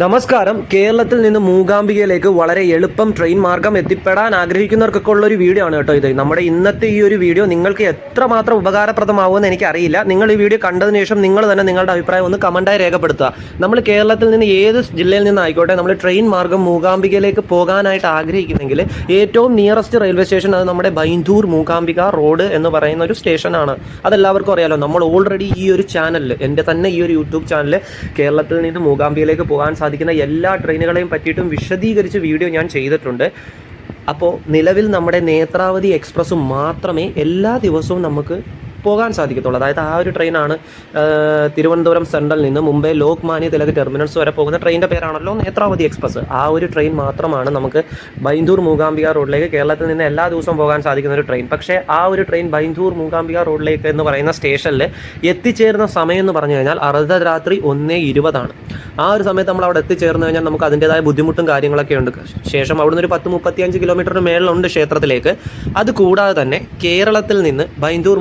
നമസ്കാരം. കേരളത്തിൽ നിന്ന് മൂകാംബികയിലേക്ക് വളരെ എളുപ്പം ട്രെയിൻ മാർഗം എത്തിപ്പെടാൻ ആഗ്രഹിക്കുന്നവർക്കൊക്കെ ഉള്ള ഒരു വീഡിയോ ആണ് കേട്ടോ ഇത്. നമ്മുടെ ഇന്നത്തെ ഈ ഒരു വീഡിയോ നിങ്ങൾക്ക് എത്രമാത്രം ഉപകാരപ്രദമാവുമെന്ന് എനിക്കറിയില്ല. നിങ്ങൾ ഈ വീഡിയോ കണ്ടതിന് ശേഷം നിങ്ങൾ തന്നെ നിങ്ങളുടെ അഭിപ്രായം ഒന്ന് കമന്റായി രേഖപ്പെടുത്തുക. നമ്മൾ കേരളത്തിൽ നിന്ന് ഏത് ജില്ലയിൽ നിന്നായിക്കോട്ടെ നമ്മൾ ട്രെയിൻ മാർഗം മൂകാംബികയിലേക്ക് പോകാനായിട്ട് ആഗ്രഹിക്കുന്നെങ്കിൽ ഏറ്റവും നിയറസ്റ്റ് റെയിൽവേ സ്റ്റേഷൻ അത് നമ്മുടെ ബൈന്ദൂർ മൂകാംബിക റോഡ് എന്ന് പറയുന്ന ഒരു സ്റ്റേഷനാണ് അതെല്ലാവർക്കും അറിയാലോ. നമ്മൾ ഓൾറെഡി ഈ ഒരു ചാനലിൽ എന്റെ തന്നെ ഈ ഒരു യൂട്യൂബ് ചാനലിൽ കേരളത്തിൽ നിന്ന് മൂകാംബികയിലേക്ക് പോകാൻ സാധിക്കുന്ന എല്ലാ ട്രെയിനുകളെയും പറ്റിയിട്ടും വിശദീകരിച്ച് വീഡിയോ ഞാൻ ചെയ്തിട്ടുണ്ട്. അപ്പോൾ നിലവിൽ നമ്മുടെ നേത്രാവതി എക്സ്പ്രസ് മാത്രമേ എല്ലാ ദിവസവും നമുക്ക് പോകാൻ സാധിക്കത്തുള്ളൂ. അതായത് ആ ഒരു ട്രെയിനാണ് തിരുവനന്തപുരം സെൻട്രലിൽ നിന്ന് മുംബൈ ലോക്മാന്യ തിലക് ടെർമിനൽസ് വരെ പോകുന്ന ട്രെയിനിന്റെ പേരാണല്ലോ നേത്രാവതി എക്സ്പ്രസ്. ആ ഒരു ട്രെയിൻ മാത്രമാണ് നമുക്ക് ബൈന്ദൂർ മൂകാംബിക റോഡിലേക്ക് കേരളത്തിൽ നിന്ന് എല്ലാ ദിവസവും പോകാൻ സാധിക്കുന്ന ഒരു ട്രെയിൻ. പക്ഷേ ആ ഒരു ട്രെയിൻ ബൈന്ദൂർ മൂകാംബിക റോഡിലേക്ക് എന്ന് പറയുന്ന സ്റ്റേഷനിൽ എത്തിച്ചേരുന്ന സമയം എന്ന് പറഞ്ഞു കഴിഞ്ഞാൽ അർദ്ധരാത്രി ഒന്നേ ഇരുപതാണ്. ആ ഒരു സമയത്ത് നമ്മൾ അവിടെ എത്തിച്ചേർന്ന് കഴിഞ്ഞാൽ നമുക്ക് അതിന്റെതായ ബുദ്ധിമുട്ടും കാര്യങ്ങളൊക്കെ ഉണ്ട്. ശേഷം അവിടുന്ന് ഒരു പത്ത് മുപ്പത്തിയഞ്ച് കിലോമീറ്ററിന് മേളിലുണ്ട് ക്ഷേത്രത്തിലേക്ക്. അത് കൂടാതെ തന്നെ കേരളത്തിൽ നിന്ന് ബൈന്ദൂർ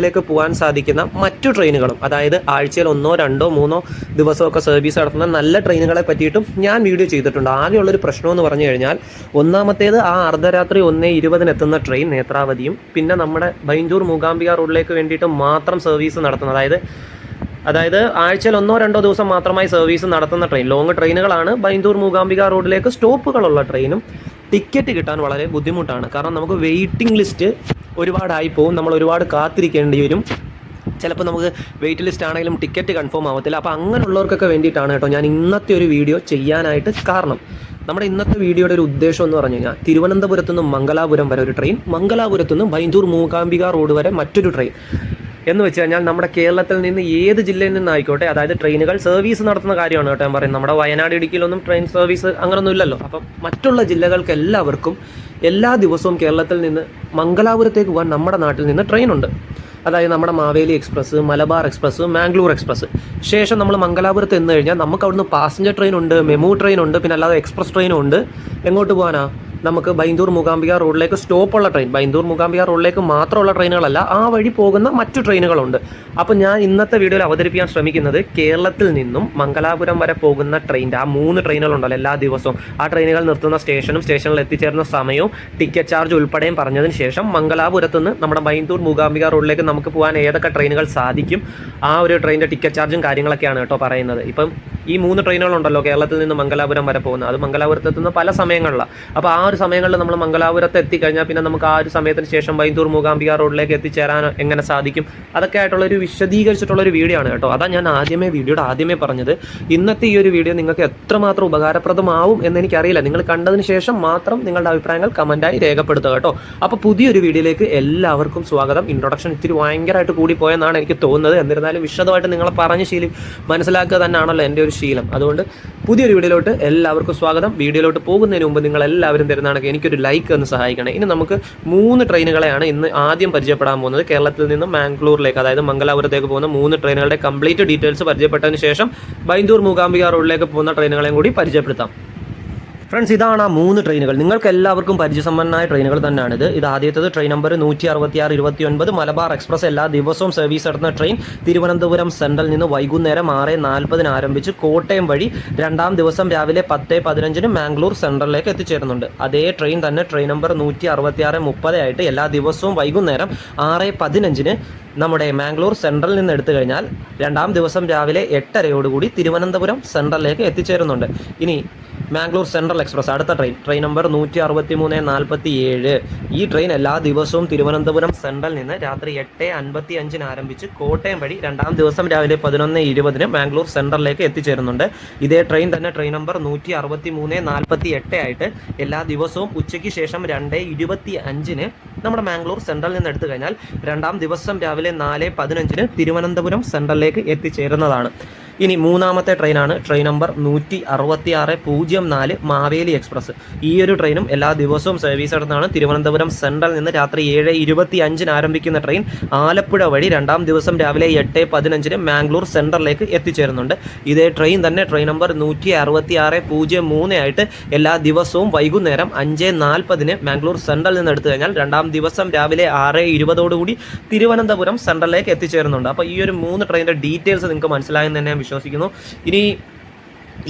മൂകാംബികയിലേക്ക് പോകാൻ സാധിക്കുന്ന മറ്റു ട്രെയിനുകളും അതായത് ആഴ്ചയിൽ ഒന്നോ രണ്ടോ മൂന്നോ ദിവസമൊക്കെ സർവീസ് നടത്തുന്ന നല്ല ട്രെയിനുകളെ പറ്റിയിട്ടും ഞാൻ വീഡിയോ ചെയ്തിട്ടുണ്ട്. ആകെയുള്ളൊരു പ്രശ്നം എന്ന് പറഞ്ഞു കഴിഞ്ഞാൽ ഒന്നാമത്തേത് ആ അർദ്ധരാത്രി ഒന്നേ ഇരുപതിന് എത്തുന്ന ട്രെയിൻ നേത്രാവതിയും പിന്നെ നമ്മുടെ ബൈഞ്ചൂർ മൂകാംബിക റോഡിലേക്ക് വേണ്ടിയിട്ട് മാത്രം സർവീസ് നടത്തുന്നത് അതായത് അതായത് ആഴ്ചയിൽ ഒന്നോ രണ്ടോ ദിവസം മാത്രമായി സർവീസ് നടത്തുന്ന ട്രെയിൻ. ലോങ് ട്രെയിനുകളാണ് ബൈന്ദൂർ മൂകാംബിക റോഡിലേക്ക് സ്റ്റോപ്പുകളുള്ള ട്രെയിനും ടിക്കറ്റ് കിട്ടാൻ വളരെ ബുദ്ധിമുട്ടാണ്. കാരണം നമുക്ക് വെയിറ്റിംഗ് ലിസ്റ്റ് ഒരുപാടായി പോകും നമ്മൾ ഒരുപാട് കാത്തിരിക്കേണ്ടി വരും. ചിലപ്പോൾ നമുക്ക് വെയിറ്റ് ലിസ്റ്റ് ആണെങ്കിലും ടിക്കറ്റ് കൺഫേം ആവത്തില്ല. അപ്പോൾ അങ്ങനെയുള്ളവർക്കൊക്കെ വേണ്ടിയിട്ടാണ് കേട്ടോ ഞാൻ ഇന്നത്തെ ഒരു വീഡിയോ ചെയ്യാനായിട്ട് കാരണം. നമ്മുടെ ഇന്നത്തെ വീഡിയോയുടെ ഒരു ഉദ്ദേശം എന്ന് പറഞ്ഞു കഴിഞ്ഞാൽ തിരുവനന്തപുരത്തു നിന്നും മംഗലാപുരം വരെ ഒരു ട്രെയിൻ മംഗലാപുരത്ത് നിന്നും ബൈന്ദൂർ മൂകാംബിക റോഡ് വരെ മറ്റൊരു ട്രെയിൻ എന്ന് വെച്ച് കഴിഞ്ഞാൽ നമ്മുടെ കേരളത്തിൽ നിന്ന് ഏത് ജില്ലയിൽ നിന്നായിക്കോട്ടെ അതായത് ട്രെയിനുകൾ സർവീസ് നടത്തുന്ന കാര്യമാണ് കേട്ടോ ഞാൻ പറയുന്നത്. നമ്മുടെ വയനാട് ഇടുക്കിയിലൊന്നും ട്രെയിൻ സർവീസ് അങ്ങനെയൊന്നും ഇല്ലല്ലോ. അപ്പം മറ്റുള്ള ജില്ലകൾക്ക് എല്ലാവർക്കും എല്ലാ ദിവസവും കേരളത്തിൽ നിന്ന് മംഗലാപുരത്തേക്ക് പോകാൻ നമ്മുടെ നാട്ടിൽ നിന്ന് ട്രെയിൻ ഉണ്ട് അതായത് നമ്മുടെ Maveli express Malabar express Mangalore express. ശേഷം നമ്മൾ മംഗലാപുരത്ത് എന്ന് കഴിഞ്ഞാൽ നമുക്ക് അവിടുന്ന് പാസഞ്ചർ ട്രെയിൻ ഉണ്ട് മെമു ട്രെയിൻ ഉണ്ട് പിന്നെ അല്ലാതെ എക്സ്പ്രസ് ട്രെയിനും ഉണ്ട് എങ്ങോട്ട് പോകാനാ? നമുക്ക് ബൈന്ദൂർ മൂകാംബിക റോഡിലേക്ക് സ്റ്റോപ്പുള്ള ട്രെയിൻ ബൈന്ദൂർ മൂകാംബിക റോഡിലേക്ക് മാത്രമുള്ള ട്രെയിനുകളല്ല ആ വഴി പോകുന്ന മറ്റു ട്രെയിനുകളുണ്ട് അപ്പോൾ ഞാൻ ഇന്നത്തെ വീഡിയോയിൽ അവതരിപ്പിക്കാൻ ശ്രമിക്കുന്നത് കേരളത്തിൽ നിന്നും മംഗലാപുരം വരെ പോകുന്ന ട്രെയിന്റെ ആ മൂന്ന് ട്രെയിനുകളുണ്ടല്ലോ എല്ലാ ദിവസവും. ആ ട്രെയിനുകൾ നിർത്തുന്ന സ്റ്റേഷനും സ്റ്റേഷനിൽ എത്തിച്ചേരുന്ന സമയവും ടിക്കറ്റ് ചാർജ് ഉൾപ്പെടെയും പറഞ്ഞതിന് ശേഷം മംഗലാപുരത്ത് നിന്ന് നമ്മുടെ ബൈന്ദൂർ മൂകാംബിക റോഡിലേക്ക് നമുക്ക് പോകാൻ ഏതൊക്കെ ട്രെയിനുകൾ സാധിക്കും ആ ഒരു ട്രെയിനിന്റെ ടിക്കറ്റ് ചാർജും കാര്യങ്ങളൊക്കെയാണ് കേട്ടോ പറയുന്നത്. ഇപ്പം ഈ മൂന്ന് ട്രെയിനുകളുണ്ടല്ലോ കേരളത്തിൽ നിന്ന് മംഗലാപുരം വരെ പോകുന്നത്. അത് മംഗലാപുരത്ത് എത്തുന്ന പല സമയങ്ങളിലാണ് അപ്പോൾ ആ ഒരു സമയങ്ങളിൽ നമ്മൾ മംഗലാപുരത്ത് എത്തിക്കഴിഞ്ഞാൽ പിന്നെ നമുക്ക് ആ ഒരു സമയത്തിന് ശേഷം ബൈന്ദൂർ മൂകാംബിക റോഡിലേക്ക് എത്തിച്ചേരാൻ എങ്ങനെ സാധിക്കും? അതൊക്കെ ആയിട്ടുള്ള ഒരു വിശദീകരിച്ചിട്ടുള്ള ഒരു വീഡിയോ ആണ് കേട്ടോ. അതാ ഞാൻ ആദ്യമേ വീഡിയോയുടെ ആദ്യമേ പറഞ്ഞത്. ഇന്നത്തെ ഈ ഒരു വീഡിയോ നിങ്ങൾക്ക് എത്രമാത്രം ഉപകാരപ്രദമാവും എന്ന് എനിക്കറിയില്ല. നിങ്ങൾ കണ്ടതിന് ശേഷം മാത്രം നിങ്ങളുടെ അഭിപ്രായങ്ങൾ കമന്റായി രേഖപ്പെടുത്തുക കേട്ടോ. അപ്പോൾ പുതിയൊരു വീഡിയോയിലേക്ക് എല്ലാവർക്കും സ്വാഗതം. ഇൻട്രൊഡക്ഷൻ ഇത്തിരി ഭയങ്കരമായിട്ട് കൂടിപ്പോയെന്നാണ് എനിക്ക് തോന്നുന്നത്. എന്നിരുന്നാലും വിശദമായിട്ട് നിങ്ങളെ പറഞ്ഞ് ശീലം മനസ്സിലാക്കുക തന്നെയാണല്ലോ എന്റെ ശീലം. അതുകൊണ്ട് പുതിയൊരു വീഡിയോയിലോട്ട് എല്ലാവർക്കും സ്വാഗതം. വീഡിയോയിലോട്ട് പോകുന്നതിന് മുമ്പ് നിങ്ങൾ എല്ലാവരും തരുന്നതാണെങ്കിൽ എനിക്കൊരു ലൈക്ക് ഒന്ന് സഹായിക്കണം. ഇനി നമുക്ക് മൂന്ന് ട്രെയിനുകളെയാണ് ഇന്ന് ആദ്യം പരിചയപ്പെടാൻ പോകുന്നത്. കേരളത്തിൽ നിന്ന് മാംഗ്ലൂരിലേക്ക് അതായത് മംഗലാപുരത്തേക്ക് പോകുന്ന മൂന്ന് ട്രെയിനുകളുടെ കംപ്ലീറ്റ് ഡീറ്റെയിൽസ് പരിചയപ്പെട്ടതിന് ശേഷം ബൈന്ദൂർ മൂകാംബിക റോഡിലേക്ക് പോകുന്ന ട്രെയിനുകളെയും കൂടി പരിചയപ്പെടുത്താം. ഫ്രണ്ട്സ് ഇതാണ് ആ മൂന്ന് ട്രെയിനുകൾ. നിങ്ങൾക്ക് എല്ലാവർക്കും പരിചയസമ്പന്നമായ ട്രെയിനുകൾ തന്നെയാണ് ഇത് ഇത് ആദ്യത്തേത് ട്രെയിൻ നമ്പർ നൂറ്റി അറുപത്തി ആറ് ഇരുപത്തി ഒൻപത് മലബാർ എക്സ്പ്രസ് എല്ലാ ദിവസവും സർവീസ് നടത്തുന്ന ട്രെയിൻ തിരുവനന്തപുരം സെൻട്രലിൽ നിന്ന് വൈകുന്നേരം ആറ് നാൽപ്പതിന് ആരംഭിച്ച് കോട്ടയം വഴി രണ്ടാം ദിവസം രാവിലെ പത്ത് പതിനഞ്ചിന് മാംഗ്ലൂർ സെൻട്രലിലേക്ക് എത്തിച്ചേരുന്നുണ്ട്. അതേ ട്രെയിൻ തന്നെ ട്രെയിൻ നമ്പർ നൂറ്റി അറുപത്തിയാറ് മുപ്പത് ആയിട്ട് എല്ലാ ദിവസവും വൈകുന്നേരം ആറ് പതിനഞ്ചിന് നമ്മുടെ മാംഗ്ലൂർ സെൻട്രലിൽ നിന്ന് എടുത്തു കഴിഞ്ഞാൽ രണ്ടാം ദിവസം രാവിലെ എട്ടരയോടുകൂടി തിരുവനന്തപുരം സെൻട്രലിലേക്ക് എത്തിച്ചേരുന്നുണ്ട്. ഇനി മാംഗ്ലൂർ സെൻട്രൽ എക്സ്പ്രസ്. അടുത്ത ട്രെയിൻ ട്രെയിൻ നമ്പർ നൂറ്റി അറുപത്തി മൂന്ന് നാൽപ്പത്തി ഏഴ് ഈ ട്രെയിൻ എല്ലാ ദിവസവും തിരുവനന്തപുരം സെൻട്രൽ നിന്ന് രാത്രി എട്ട് അൻപത്തി അഞ്ചിന് ആരംഭിച്ച് കോട്ടയം വഴി രണ്ടാം ദിവസം രാവിലെ പതിനൊന്ന് ഇരുപതിന് മാംഗ്ലൂർ സെൻട്രലിലേക്ക് എത്തിച്ചേരുന്നുണ്ട്. ഇതേ ട്രെയിൻ തന്നെ ട്രെയിൻ നമ്പർ നൂറ്റി അറുപത്തി മൂന്ന് നാൽപ്പത്തി എട്ട് ആയിട്ട് എല്ലാ ദിവസവും ഉച്ചയ്ക്ക് ശേഷം രണ്ട് ഇരുപത്തി അഞ്ചിന് നമ്മുടെ മാംഗ്ലൂർ സെൻട്രലിൽ നിന്ന് എടുത്തു കഴിഞ്ഞാൽ രണ്ടാം ദിവസം രാവിലെ നാല് പതിനഞ്ചിന് തിരുവനന്തപുരം സെൻട്രലിലേക്ക് എത്തിച്ചേരുന്നതാണ്. ഇനി മൂന്നാമത്തെ ട്രെയിനാണ് ട്രെയിൻ നമ്പർ നൂറ്റി അറുപത്തി ആറ് പൂജ്യം നാല് മാവേലി എക്സ്പ്രസ്. ഈ ഒരു ട്രെയിനും എല്ലാ ദിവസവും സർവീസ് നടത്തുന്നതാണ് തിരുവനന്തപുരം സെൻട്രൽ നിന്ന് രാത്രി ഏഴ് ഇരുപത്തി അഞ്ചിന് ആരംഭിക്കുന്ന ട്രെയിൻ ആലപ്പുഴ വഴി രണ്ടാം ദിവസം രാവിലെ എട്ട് പതിനഞ്ചിന് മാംഗ്ലൂർ സെൻട്രലിലേക്ക് എത്തിച്ചേരുന്നുണ്ട്. ഇതേ ട്രെയിൻ തന്നെ ട്രെയിൻ നമ്പർ നൂറ്റി അറുപത്തി ആറ് പൂജ്യം മൂന്ന് ആയിട്ട് എല്ലാ ദിവസവും വൈകുന്നേരം അഞ്ച് നാൽപ്പതിന് മാംഗ്ലൂർ സെൻട്രലിൽ നിന്ന് എടുത്തു കഴിഞ്ഞാൽ രണ്ടാം ദിവസം രാവിലെ ആറ് ഇരുപതോടുകൂടി തിരുവനന്തപുരം സെൻട്രലിലേക്ക് എത്തിച്ചേരുന്നുണ്ട്. അപ്പോൾ ഈ ഒരു മൂന്ന് ട്രെയിനിന്റെ ഡീറ്റെയിൽസ് നിങ്ങൾക്ക് മനസ്സിലായെന്ന് തന്നെ വിശ്വസിക്കുന്നു. ഇനി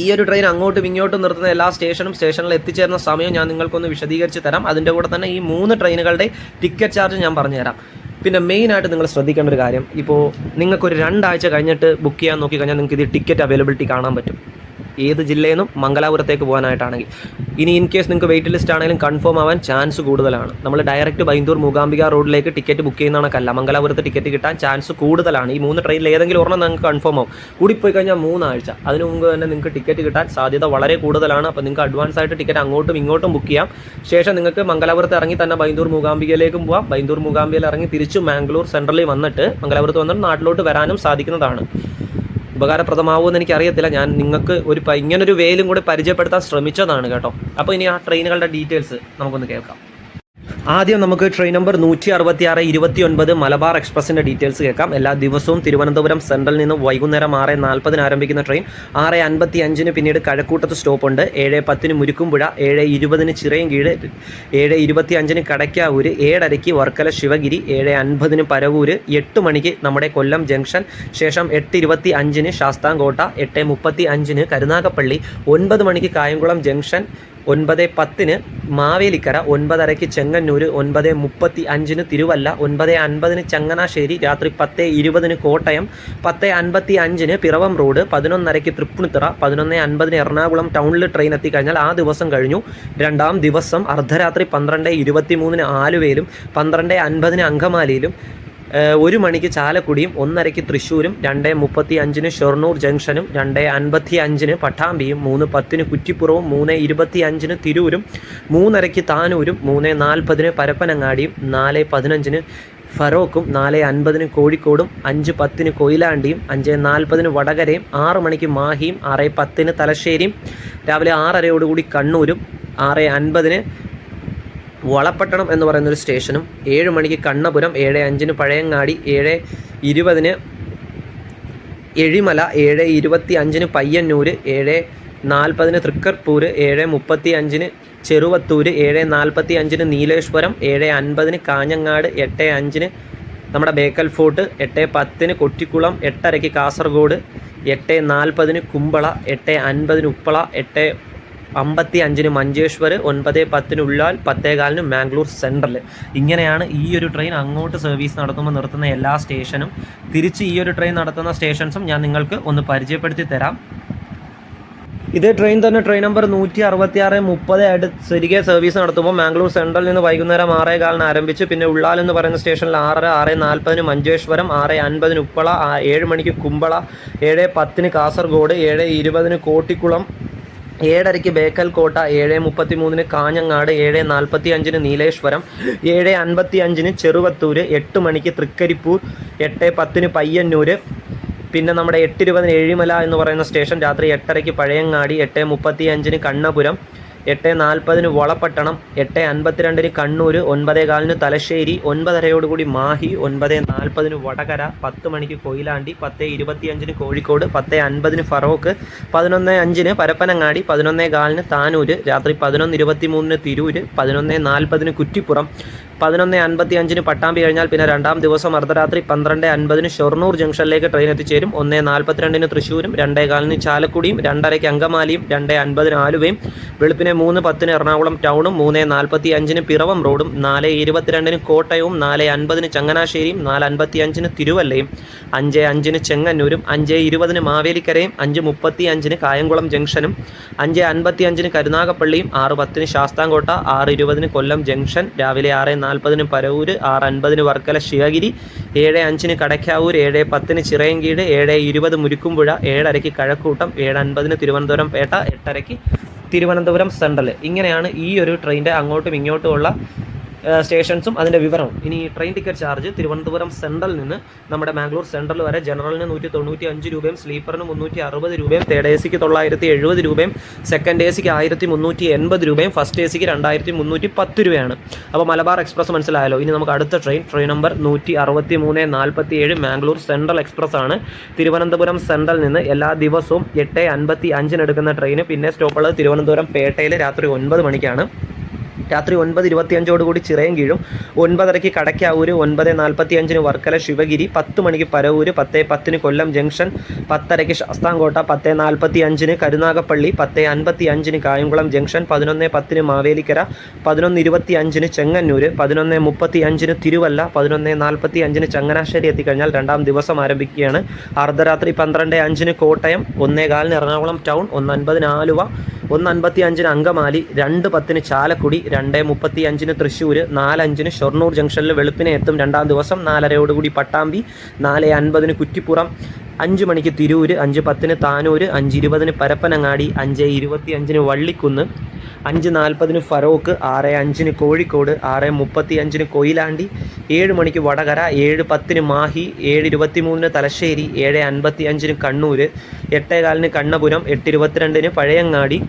ഈ ഒരു ട്രെയിൻ അങ്ങോട്ടും ഇങ്ങോട്ടും നിർത്തുന്ന എല്ലാ സ്റ്റേഷനും സ്റ്റേഷനിൽ എത്തിച്ചേരുന്ന സമയം ഞാൻ നിങ്ങൾക്കൊന്ന് വിശദീകരിച്ച് തരാം. അതിന്റെ കൂടെ തന്നെ ഈ മൂന്ന് ട്രെയിനുകളുടെ ടിക്കറ്റ് ചാർജ് ഞാൻ പറഞ്ഞുതരാം പിന്നെ മെയിനായിട്ട് നിങ്ങൾ ശ്രദ്ധിക്കേണ്ട ഒരു കാര്യം ഇപ്പോൾ നിങ്ങൾക്കൊരു രണ്ടാഴ്ച കഴിഞ്ഞിട്ട് ബുക്ക് ചെയ്യാൻ നോക്കി കഴിഞ്ഞാൽ നിങ്ങൾക്ക് ഇത് ടിക്കറ്റ് അവൈലബിലിറ്റി കാണാൻ പറ്റും. ഏത് ജില്ലയിൽ നിന്നും മംഗലാപുരത്തേക്ക് പോകാനായിട്ടാണെങ്കിൽ. ഇനി ഇൻ കേസ് നിങ്ങൾക്ക് വെയിറ്റ് ലിസ്റ്റ് ആണെങ്കിലും കൺഫേം ആവാൻ ചാൻസ് കൂടുതലാണ്. നമ്മൾ ഡയറക്റ്റ് ബൈന്ദൂർ മൂകാംബിക റോഡിലേക്ക് ടിക്കറ്റ് ബുക്ക് ചെയ്യുന്ന കണക്കല്ല. മംഗലാപുരത്ത് ടിക്കറ്റ് കിട്ടാൻ ചാൻസ് കൂടുതലാണ്. ഈ മൂന്ന് ട്രെയിനിൽ ഏതെങ്കിലും ഒരെണ്ണം നിങ്ങൾക്ക് കൺഫേം ആവും. കൂടി പോയി കഴിഞ്ഞാൽ മൂന്നാഴ്ച. അതിന് മുമ്പ് തന്നെ നിങ്ങൾക്ക് ടിക്കറ്റ് കിട്ടാൻ സാധ്യത വളരെ കൂടുതലാണ്. അപ്പോൾ നിങ്ങൾക്ക് അഡ്വാൻസ് ആയിട്ട് ടിക്കറ്റ് അങ്ങോട്ടും ഇങ്ങോട്ടും ബുക്ക് ചെയ്യാം. ശേഷം നിങ്ങൾക്ക് മംഗലാപുരത്ത് ഇറങ്ങി തന്നെ ബൈന്ദൂർ മൂകാംബികയിലേക്കും പോവാം. ബൈന്ദൂർ മൂകാംബികയിൽ ഇറങ്ങി തിരിച്ചു മാംഗ്ലൂർ സെൻട്രലിൽ വന്നിട്ട് മംഗലാപുരത്ത് വന്നിട്ട് നാട്ടിലോട്ട് വരാനും സാധിക്കുന്നതാണ്. ഉപകാരപ്രദമാവുമെന്ന് എനിക്ക് അറിയത്തില്ല ഞാൻ നിങ്ങൾക്ക് ഒരു ഇങ്ങനൊരു വേലും കൂടി പരിചയപ്പെടുത്താൻ ശ്രമിച്ചതാണ് കേട്ടോ. അപ്പോൾ ഇനി ആ ട്രെയിനുകളുടെ ഡീറ്റെയിൽസ് നമുക്കൊന്ന് കേൾക്കാം. ആദ്യം നമുക്ക് ട്രെയിൻ നമ്പർ നൂറ്റി അറുപത്തി ആറ് ഇരുപത്തി ഒൻപത് മലബാർ എക്സ്പ്രസിന്റെ ഡീറ്റെയിൽസ് കേൾക്കാം. എല്ലാ ദിവസവും തിരുവനന്തപുരം സെൻട്രൽ നിന്ന് വൈകുന്നേരം ആറ് നാൽപ്പതിന് ആരംഭിക്കുന്ന ട്രെയിൻ ആറ് അൻപത്തി അഞ്ചിന് പിന്നീട് കഴക്കൂട്ടത്ത് സ്റ്റോപ്പ് ഉണ്ട്. ഏഴ് പത്തിന് മുരുക്കുംപുഴ ഏഴ് ഇരുപതിന് ചിറയൻകീഴ് ഏഴ് ഇരുപത്തി അഞ്ചിന് കടയ്ക്കാവൂര് ഏഴരയ്ക്ക് വർക്കല ശിവഗിരി ഏഴ് അൻപതിന് പരവൂര് എട്ട് മണിക്ക് നമ്മുടെ കൊല്ലം ജംഗ്ഷൻ ശേഷം എട്ട് ഇരുപത്തി അഞ്ചിന് ശാസ്താംകോട്ട എട്ട് മുപ്പത്തി അഞ്ചിന് കരുനാഗപ്പള്ളി ഒൻപത് മണിക്ക് കായംകുളം ജംഗ്ഷൻ ഒൻപത് പത്തിന് മാവേലിക്കര ഒൻപതരയ്ക്ക് ചെങ്ങന്നൂർ ഒൻപത് മുപ്പത്തി അഞ്ചിന് തിരുവല്ല ഒൻപത് അൻപതിന് ചങ്ങനാശ്ശേരി രാത്രി പത്ത് ഇരുപതിന് കോട്ടയം പത്ത് അൻപത്തി അഞ്ചിന് പിറവം റോഡ് പതിനൊന്നരയ്ക്ക് തൃപ്പുണിത്തറ പതിനൊന്ന് അൻപതിന് എറണാകുളം ടൗണിൽ ട്രെയിൻ എത്തിക്കഴിഞ്ഞാൽ ആ ദിവസം കഴിഞ്ഞു. രണ്ടാം ദിവസം അർദ്ധരാത്രി പന്ത്രണ്ട് ഇരുപത്തി മൂന്നിന് ആലുവയിലും പന്ത്രണ്ട് അൻപതിന് അങ്കമാലിയിലും ഒരു മണിക്ക് ചാലക്കുടിയും ഒന്നരയ്ക്ക് തൃശ്ശൂരും രണ്ട് മുപ്പത്തി അഞ്ചിന് ഷൊർണൂർ ജംഗ്ഷനും രണ്ട് അൻപത്തി അഞ്ചിന് പട്ടാമ്പിയും മൂന്ന് പത്തിന് കുറ്റിപ്പുറവും മൂന്ന് ഇരുപത്തി അഞ്ചിന് തിരൂരും മൂന്നരയ്ക്ക് താനൂരും മൂന്ന് നാൽപ്പതിന് പരപ്പനങ്ങാടിയും നാല് പതിനഞ്ചിന് ഫറോക്കും നാല് അൻപതിന് കോഴിക്കോടും അഞ്ച് പത്തിന് കൊയിലാണ്ടിയും അഞ്ച് നാൽപ്പതിന് വടകരയും ആറ് മണിക്ക് മാഹിയും ആറ് പത്തിന് തലശ്ശേരിയും രാവിലെ ആറരയോടുകൂടി കണ്ണൂരും ആറ് അൻപതിന് വളപ്പട്ടണം എന്ന് പറയുന്നൊരു സ്റ്റേഷനും ഏഴ് മണിക്ക് കണ്ണപുരം ഏഴ് അഞ്ചിന് പഴയങ്ങാടി ഏഴ് ഇരുപതിന് എഴിമല ഏഴ് ഇരുപത്തി അഞ്ചിന് പയ്യന്നൂര് ഏഴ് നാൽപ്പതിന് തൃക്കർപ്പൂർ ഏഴ് മുപ്പത്തി അഞ്ചിന് ചെറുവത്തൂര് ഏഴ് നാൽപ്പത്തി അഞ്ചിന് നീലേശ്വരം ഏഴ് അൻപതിന് കാഞ്ഞങ്ങാട് എട്ട് അഞ്ചിന് നമ്മുടെ ബേക്കൽ ഫോർട്ട് എട്ട് പത്തിന് കൊട്ടിക്കുളം എട്ടരയ്ക്ക് കാസർഗോഡ് എട്ട് നാൽപ്പതിന് കുമ്പള എട്ട് അൻപതിന് ഉപ്പള എട്ട് അമ്പത്തി അഞ്ചിന് മഞ്ചേശ്വർ ഒൻപത് പത്തിന് ഉള്ളാൽ പത്തേകാലിന് മാംഗ്ലൂർ സെൻട്രൽ. ഇങ്ങനെയാണ് ഈ ഒരു ട്രെയിൻ അങ്ങോട്ട് സർവീസ് നടത്തുമ്പോൾ നിർത്തുന്ന എല്ലാ സ്റ്റേഷനും തിരിച്ച് ഈ ഒരു ട്രെയിൻ നടത്തുന്ന സ്റ്റേഷൻസും ഞാൻ നിങ്ങൾക്ക് ഒന്ന് പരിചയപ്പെടുത്തി തരാം. ഇതേ ട്രെയിൻ തന്നെ ട്രെയിൻ നമ്പർ നൂറ്റി അറുപത്തി ആറ് മുപ്പത് ആയിട്ട് തിരികെ സർവീസ് നടത്തുമ്പോൾ മാംഗ്ലൂർ സെൻട്രലിൽ നിന്ന് വൈകുന്നേരം ആറേ കാലിന് ആരംഭിച്ച് പിന്നെ ഉള്ളാൽ എന്ന് പറയുന്ന സ്റ്റേഷനിൽ ആറര ആറ് നാൽപ്പതിന് മഞ്ചേശ്വരം ആറ് അൻപതിന് ഉപ്പള ഏഴ് മണിക്ക് കുമ്പള ഏഴ് പത്തിന് കാസർഗോഡ് ഏഴ് ഇരുപതിന് കോട്ടിക്കുളം ഏഴരയ്ക്ക് ബേക്കൽ കോട്ട ഏഴ് മുപ്പത്തി മൂന്നിന് കാഞ്ഞങ്ങാട് ഏഴ് നാൽപ്പത്തി അഞ്ചിന് നീലേശ്വരം ഏഴ് അൻപത്തി അഞ്ചിന് ചെറുവത്തൂര് എട്ട് മണിക്ക് തൃക്കരിപ്പൂർ എട്ട് പത്തിന് പയ്യന്നൂര്. പിന്നെ നമ്മുടെ എട്ട് ഇരുപതിന് ഏഴിമല എന്ന് പറയുന്ന സ്റ്റേഷൻ രാത്രി എട്ടരയ്ക്ക് പഴയങ്ങാടി എട്ട് മുപ്പത്തി അഞ്ചിന് കണ്ണപുരം എട്ട് നാൽപ്പതിന് വളപട്ടണം എട്ട് അൻപത്തിരണ്ടിന് കണ്ണൂർ ഒൻപതേ കാലിന് തലശ്ശേരി ഒൻപതരയോടുകൂടി മാഹി ഒൻപത് നാൽപ്പതിന് വടകര പത്ത് മണിക്ക് കൊയിലാണ്ടി പത്ത് ഇരുപത്തിയഞ്ചിന് കോഴിക്കോട് പത്ത് അൻപതിന് ഫറോക്ക് പതിനൊന്ന് അഞ്ചിന് പരപ്പനങ്ങാടി പതിനൊന്നേ കാലിന് താനൂർ രാത്രി പതിനൊന്ന് ഇരുപത്തി മൂന്നിന് തിരൂര് പതിനൊന്ന് നാൽപ്പതിന് കുറ്റിപ്പുറം പതിനൊന്ന് അൻപത്തി അഞ്ചിന് പട്ടാമ്പി കഴിഞ്ഞാൽ പിന്നെ രണ്ടാം ദിവസം അർദ്ധരാത്രി പന്ത്രണ്ട് അൻപതിന് ഷൊർണൂർ ജംഗ്ഷനിലേക്ക് ട്രെയിൻ എത്തിച്ചേരും. ഒന്ന് നാൽപ്പത്തിരണ്ടിന് തൃശ്ശൂരും രണ്ടേ കാലിന് ചാലക്കുടിയും രണ്ടരയ്ക്ക് അങ്കമാലിയും രണ്ട് അൻപതിന് ആലുവയും വെളുപ്പിനെ മൂന്ന് പത്തിന് എറണാകുളം ടൗണും മൂന്ന് നാൽപ്പത്തി അഞ്ചിന് പിറവം റോഡും നാല് ഇരുപത്തിരണ്ടിന് കോട്ടയവും നാല് അൻപതിന് ചങ്ങനാശ്ശേരിയും നാല് അൻപത്തി അഞ്ചിന് തിരുവല്ലയും അഞ്ച് അഞ്ചിന് ചെങ്ങന്നൂരും അഞ്ച് ഇരുപതിന് മാവേലിക്കരയും അഞ്ച് മുപ്പത്തി അഞ്ചിന് കായംകുളം ജംഗ്ഷനും അഞ്ച് അൻപത്തി അഞ്ചിന് കരുനാഗപ്പള്ളിയും ആറ് പത്തിന് ശാസ്താംകോട്ട ആറ് ഇരുപതിന് കൊല്ലം ജംഗ്ഷൻ രാവിലെ ആറ് നാൽപ്പതിന് പരവൂർ ആറ് അൻപതിന് വർക്കല ശിവഗിരി ഏഴ് അഞ്ചിന് കടയ്ക്കാവൂർ ഏഴ് പത്തിന് ചിറയൻകീട് ഏഴ് ഇരുപത് മുരുക്കുംപുഴ ഏഴരയ്ക്ക് കഴക്കൂട്ടം ഏഴ് അൻപതിന് തിരുവനന്തപുരം പേട്ട എട്ടരയ്ക്ക് തിരുവനന്തപുരം സെൻട്രൽ ഇങ്ങനെയാണ് ഈ ഒരു ട്രെയിനിന്റെ അങ്ങോട്ടും ഇങ്ങോട്ടുമുള്ള സ്റ്റേഷൻസും അതിന്റെ വിവരവും. ഇനി train ticket charge Thiruvananthapuram central നിന്ന് നമ്മുടെ മാംഗ്ലൂർ സെൻട്രൽ വരെ ജനറലിന് നൂറ്റി തൊണ്ണൂറ്റി അഞ്ച് രൂപയും സ്ലീപ്പറിന് മുന്നൂറ്റി അറുപത് രൂപയും തേർഡ് എ സിക്ക് തൊള്ളായിരത്തി എഴുപത് രൂപയും സെക്കൻഡ് എ സിക്ക് ആയിരത്തി മുന്നൂറ്റി എൺപത് രൂപയും ഫസ്റ്റ് എ സിക്ക് രണ്ടായിരത്തി മുന്നൂറ്റി പത്ത് രൂപയാണ്. അപ്പോൾ മലബാർ എക്സ്പ്രസ് മനസ്സിലായല്ലോ. ഇനി നമുക്ക് അടുത്ത ട്രെയിൻ ട്രെയിൻ നമ്പർ നൂറ്റി അറുപത്തി മൂന്ന് നാൽപ്പത്തി ഏഴ് മാംഗ്ലൂർ സെൻട്രൽ എക്സ്പ്രസ് ആണ്. തിരുവനന്തപുരം സെൻട്രൽ നിന്ന് എല്ലാ ദിവസവും എട്ട് അൻപത്തി അഞ്ചിന് എടുക്കുന്ന ട്രെയിന് പിന്നെ സ്റ്റോപ്പുള്ളത് തിരുവനന്തപുരം പേട്ടയിൽ രാത്രി ഒൻപത് മണിക്കാണ്. രാത്രി ഒൻപത് ഇരുപത്തിയഞ്ചോട് കൂടി ചിറയും കീഴും. ഒൻപതരയ്ക്ക് കടയ്ക്കാവൂര് ഒൻപത് നാൽപ്പത്തി അഞ്ചിന് വർക്കല ശിവഗിരി പത്ത് മണിക്ക് പരവൂര് പത്ത് പത്തിന് കൊല്ലം ജംഗ്ഷൻ പത്തരയ്ക്ക് ശാസ്താംകോട്ട പത്ത് നാൽപ്പത്തി അഞ്ചിന് കരുനാഗപ്പള്ളി പത്ത് അൻപത്തി അഞ്ചിന് കായംകുളം ജംഗ്ഷൻ പതിനൊന്ന് പത്തിന് മാവേലിക്കര പതിനൊന്ന് ഇരുപത്തി അഞ്ചിന് ചെങ്ങന്നൂർ പതിനൊന്ന് മുപ്പത്തി അഞ്ചിന് തിരുവല്ല പതിനൊന്ന് നാൽപ്പത്തി അഞ്ചിന് ചങ്ങനാശ്ശേരി എത്തിക്കഴിഞ്ഞാൽ രണ്ടാം ദിവസം ആരംഭിക്കുകയാണ്. അർദ്ധരാത്രി പന്ത്രണ്ട് അഞ്ചിന് കോട്ടയം ഒന്നേകാലിന് എറണാകുളം ടൗൺ ഒന്ന് അൻപതിന് ആലുവ ഒന്ന് അൻപത്തി അഞ്ചിന് അങ്കമാലി രണ്ട് പത്തിന് ചാലക്കുടി രണ്ട് മുപ്പത്തി അഞ്ചിന് തൃശ്ശൂർ നാലഞ്ചിന് ഷൊർണൂർ ജംഗ്ഷനിൽ വെളുപ്പിനെ എത്തും രണ്ടാം ദിവസം നാലരയോടുകൂടി പട്ടാമ്പി നാല് അൻപതിന് കുറ്റിപ്പുറം അഞ്ച് മണിക്ക് തിരൂര് അഞ്ച് പത്തിന് താനൂർ അഞ്ച് ഇരുപതിന് പരപ്പനങ്ങാടി അഞ്ച് ഇരുപത്തി അഞ്ചിന് വള്ളിക്കുന്ന് അഞ്ച് നാൽപ്പതിന് ഫറോക്ക് ആറ് അഞ്ചിന് കോഴിക്കോട് ആറ് മുപ്പത്തി അഞ്ചിന് കൊയിലാണ്ടി ഏഴ് മണിക്ക് വടകര ഏഴ് പത്തിന് മാഹി ഏഴ് ഇരുപത്തി മൂന്നിന് തലശ്ശേരി ഏഴ് അൻപത്തി അഞ്ചിന് കണ്ണൂർ എട്ടേകാലിന് കണ്ണപുരം എട്ട് ഇരുപത്തിരണ്ടിന് പഴയങ്ങാടി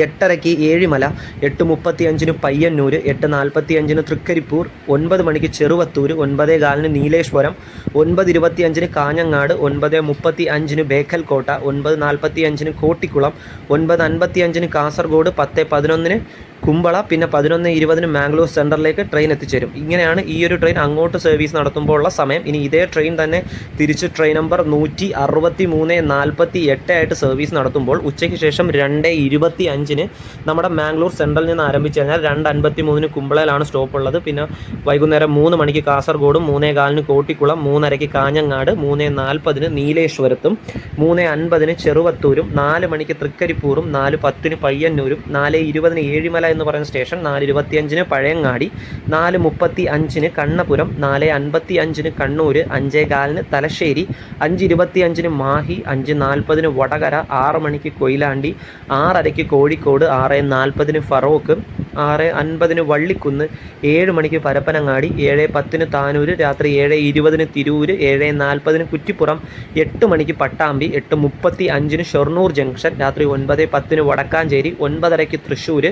എട്ടരയ്ക്ക് ഏഴിമല എട്ട് മുപ്പത്തി അഞ്ചിന് പയ്യന്നൂർ എട്ട് നാൽപ്പത്തി അഞ്ചിന് തൃക്കരിപ്പൂർ ഒൻപത് മണിക്ക് ചെറുവത്തൂർ ഒൻപതേ കാലിന് നീലേശ്വരം ഒൻപത് ഇരുപത്തി അഞ്ചിന് കാഞ്ഞങ്ങാട് ഒൻപത് മുപ്പത്തി അഞ്ചിന് ബേക്കൽകോട്ട ഒൻപത് നാൽപ്പത്തി അഞ്ചിന് കോട്ടിക്കുളം ഒൻപത് അൻപത്തി അഞ്ചിന് കാസർഗോഡ് പത്ത് പതിനൊന്നിന് കുമ്പള പിന്നെ പതിനൊന്ന് ഇരുപതിന് മാംഗ്ലൂർ സെന്ററിലേക്ക് ട്രെയിൻ എത്തിച്ചേരും. ഇങ്ങനെയാണ് ഈ ഒരു ട്രെയിൻ അങ്ങോട്ട് സർവീസ് നടത്തുമ്പോൾ ഉള്ള സമയം. ഇനി ഇതേ ട്രെയിൻ തന്നെ തിരിച്ച് ട്രെയിൻ നമ്പർ നൂറ്റി അറുപത്തി മൂന്ന് നാൽപ്പത്തി എട്ട് ആയിട്ട് സർവീസ് നടത്തുമ്പോൾ ഉച്ചയ്ക്ക് ശേഷം രണ്ട് ഇരുപത്തി അഞ്ചിന് നമ്മുടെ മാംഗ്ലൂർ സെൻട്രലിൽ നിന്ന് ആരംഭിച്ചു കഴിഞ്ഞാൽ രണ്ട് അൻപത്തി മൂന്നിന് കുമ്പളയിലാണ് സ്റ്റോപ്പ് ഉള്ളത്. പിന്നെ വൈകുന്നേരം മൂന്ന് മണിക്ക് കാസർഗോഡും മൂന്നേ കാലിന് കോട്ടിക്കുളം മൂന്നരയ്ക്ക് കാഞ്ഞങ്ങാട് മൂന്ന് നാൽപ്പതിന് നീലേശ്വരത്തും മൂന്ന് അൻപതിന് ചെറുവത്തൂരും നാല് മണിക്ക് തൃക്കരിപ്പൂറും നാല് പത്തിന് പയ്യന്നൂരും നാല് ഇരുപതിന് ഏഴിമല എന്ന് പറയുന്ന സ്റ്റേഷൻ നാല് ഇരുപത്തിയഞ്ചിന് പഴയങ്ങാടി നാല് മുപ്പത്തി അഞ്ചിന് കണ്ണപുരം നാല് അൻപത്തി അഞ്ചിന് കണ്ണൂർ അഞ്ചേ കാലിന് തലശ്ശേരി അഞ്ച് ഇരുപത്തി അഞ്ചിന് മാഹി അഞ്ച് നാൽപ്പതിന് വടകര ആറ് മണിക്ക് കൊയിലാണ്ടി ആറരയ്ക്ക് കോഴിക്കോട് ആറ് നാൽപ്പതിന് ഫറോക്ക് ആറ് അൻപതിന് വള്ളിക്കുന്ന് ഏഴ് മണിക്ക് പരപ്പനങ്ങാടി ഏഴ് പത്തിന് താനൂര് രാത്രി ഏഴ് ഇരുപതിന് തിരൂര് ഏഴ് നാൽപ്പതിന് കുറ്റിപ്പുറം എട്ട് മണിക്ക് പട്ടാമ്പി എട്ട് മുപ്പത്തി അഞ്ചിന് ഷൊർണൂർ ജംഗ്ഷൻ രാത്രി ഒൻപത് പത്തിന് വടക്കാഞ്ചേരി ഒൻപതരയ്ക്ക് തൃശ്ശൂർ